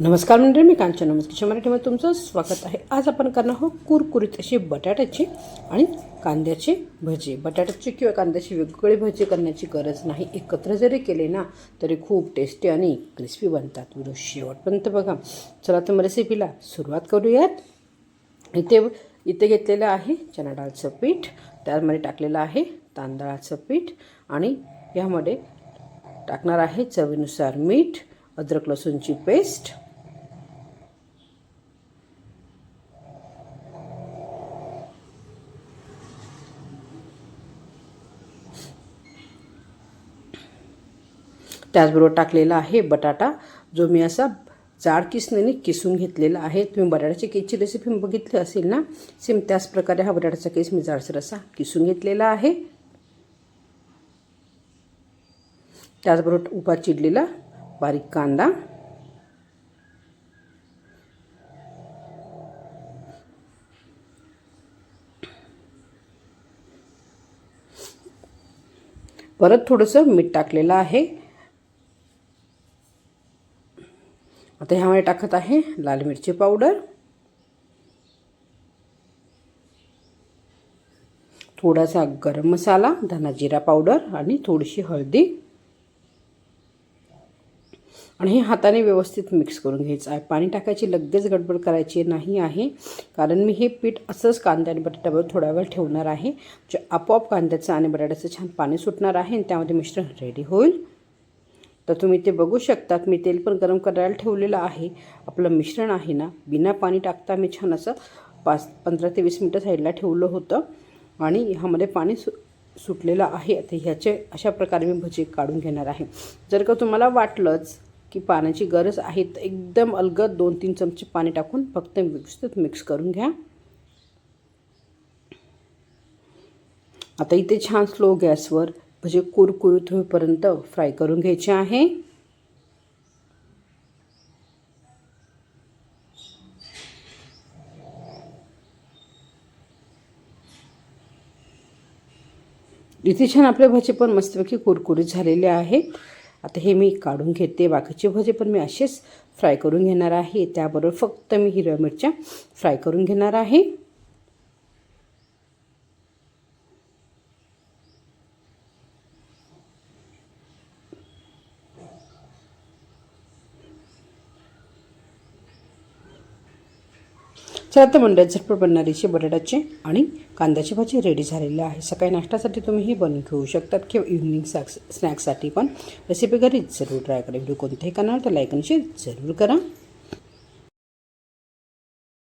नमस्कार मंडळी मी कांचन नमस्कार. मराठीमध्ये तुमचं स्वागत आहे. आज आपण करणार आहोत कुरकुरीत अशी बटाट्याची आणि कांद्याची भजी. बटाट्याची किंवा कांद्याची वेगवेगळी भजी करण्याची गरज नाही. एकत्र जरी केले ना तरी खूप टेस्टी आणि क्रिस्पी बनतात. व्हिडिओ शेवटपर्यंत बघा. चला तर मग रेसिपीला सुरुवात करूयात. इथे इथे घेतलेलं आहे चना डाळचं पीठ. त्यामध्ये टाकलेलं आहे तांदळाचं पीठ. आणि यामध्ये टाकणार आहे चवीनुसार मीठ. अद्रक लसूणची पेस्ट. त्याचबरोबर टाकलेला आहे बटाटा जो मी असा जाड किसणीने किसून घेतलेला आहे. तुम्ही बटाट्याच्या केसची रेसिपी बघितली असेल ना? सेम त्याच प्रकारे हा बटाट्याचा केस मी जाडसर असा किसून घेतलेला आहे. त्याचबरोबर उपा चिडलेला बारीक कांदा. परत थोडंसं मीठ टाकलेलं आहे. आता ह्यामध्ये टाकत आहे लाल मिरची पावडर. थोडासा गरम मसाला धना जिरा पावडर आणि थोडीशी हळदी. आणि हे हाताने व्यवस्थित मिक्स करून घ्यायचं आहे. पाणी टाकायची लगेच गडबड करायची नाही आहे. कारण मी हे पीठ असंच कांद्या आणि बटाट्यावर थोडा वेळ ठेवणार आहे. जे आपोआप कांद्याचं आणि बटाट्याचं छान पाणी सुटणार आहे आणि त्यामध्ये मिश्रण रेडी होईल. तर तुम्ही ते बघू शकतात. मी तेल पण गरम करायला ठेवलेलं आहे. आपलं मिश्रण आहे ना बिना पाणी टाकता मी छान असं पाच पंधरा ते वीस मिनटं साईडला ठेवलं होतं. आणि ह्यामध्ये पाणी सु सुटलेलं आहे. तर ह्याचे अशा प्रकारे मी भजी काढून घेणार आहे. जर का तुम्हाला वाटलंच की पाण्याची गरज आहे तर एकदम अलगद दोन तीन चमचे पाणी टाकून फक्त व्यवस्थित मिक्स करून घ्या. आता इथे छान स्लो गॅसवर भजे कुरकुरीत होईपर्यंत फ्राय करून घ्यायचे आहे. इथे छान आपले भजे पण मस्तपैकी कुरकुरीत झालेले आहेत. आता हे मी काढून घेते बाकीचे भजे पण मी असेच फ्राय करून घेणार आहे. त्याबरोबर फक्त मी हिरव्या मिरच्या फ्राय करून घेणार आहे. चला तर मंडळात झटपट बनणारीची बटाट्याची आणि कांद्याची भाजी रेडी झालेली आहे. सकाळी नाश्त्यासाठी तुम्ही ही बनवून घेऊ शकतात किंवा इव्हनिंग स्नॅक्स स्नॅक्ससाठी पण. रेसिपी घरी जरूर ट्राय करा. व्हिडिओ कोणत्याही करणार तर लाईक आणि शेअर जरूर करा.